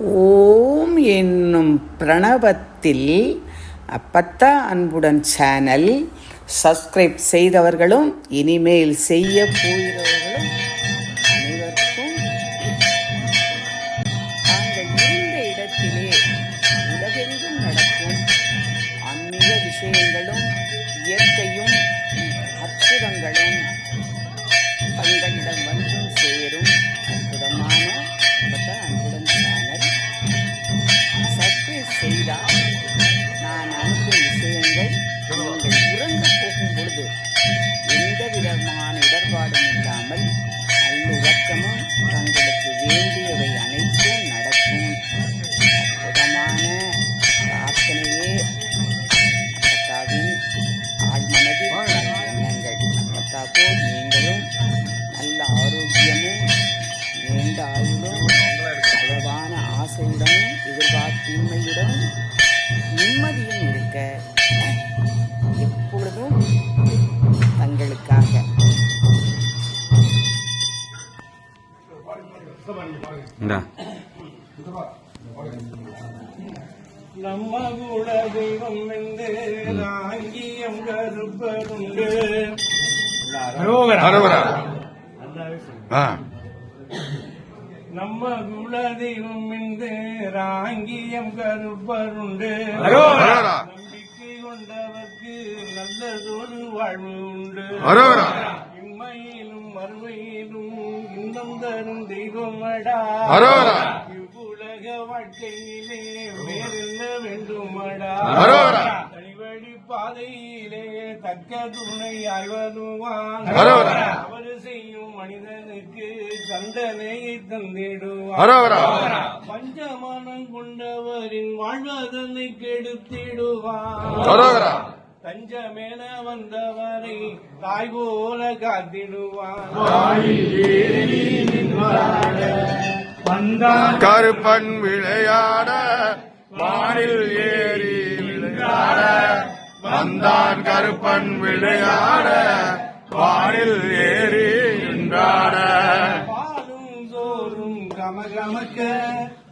ஓம் என்னும் பிரணவத்தில் அப்பத்தா அன்புடன் சேனல் சப்ஸ்கிரைப் செய்தவர்களும் இனிமேல் செய்ய போகிறவர்கள். செய்தால் நான் அனுப்பும் விஷயங்கள் நீங்கள் இறந்து போகும் பொழுது எந்த விதமான இடர்பாடும் இல்லாமல் நல்லுறக்கமும் தங்களுக்கு வேண்டியவை அனைத்தும் நடக்கும். அற்புதமான பிரார்த்தனையே அப்பத்தாவின் ஆழ்மனதில் நல் எண்ணங்கள். அப்பத்தா நீங்களும் நல்ல ஆரோக்கியமும் நீண்ட ஆயுளும் அளவான ஆசையுடனும் எதிர்பார்ப்பின்மையுடனும் நிம்மதியும் இருக்க எப்பொழுதும் தங்களுக்காக. நம்ம குல தெய்வம் என்று ஆங்கியம். ஆ. நம்ம குல தெய்வம் என்று ராங்கியம் கருப்பருண்டு. நம்பிக்கை கொண்டவர்க்கு நல்லதொரு வாழ்வு உண்டு. இம்மையிலும் மறுமையிலும் இன்பம் தரும் தெய்வமடா. இவ்வுலக வாழ்க்கையிலே வேறென்ன வேண்டுமடா. பாதையிலே தக்க துணையாய் வருவான். அவர் செய்யும் மனிதனுக்கு தண்டனையை தந்திடுவான். பஞ்சமனம் கொண்டவரின் வாழ்வதனை கெடுத்திடுவான். தஞ்சமென வந்தவரை தாய் போல காத்திடுவான் கருப்பன் விளையாட வானில் ஏறி வந்தான் கருப்பன் விளையாட வானில் ஏறி நின்றாட. பாலும் தோறும் கமகமக்க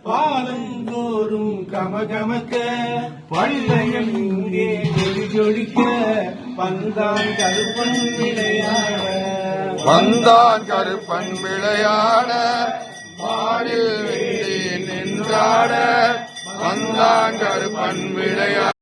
பாலும் தோறும் கமகமக்க பள்ளையம் இங்கே ஜொலி ஜொலிக்க வந்தான் கருப்பன் விளையாட. வந்தான் கருப்பன் விளையாட வெள்ளி நின்றாட. வந்தான் கருப்பன் விளையாட.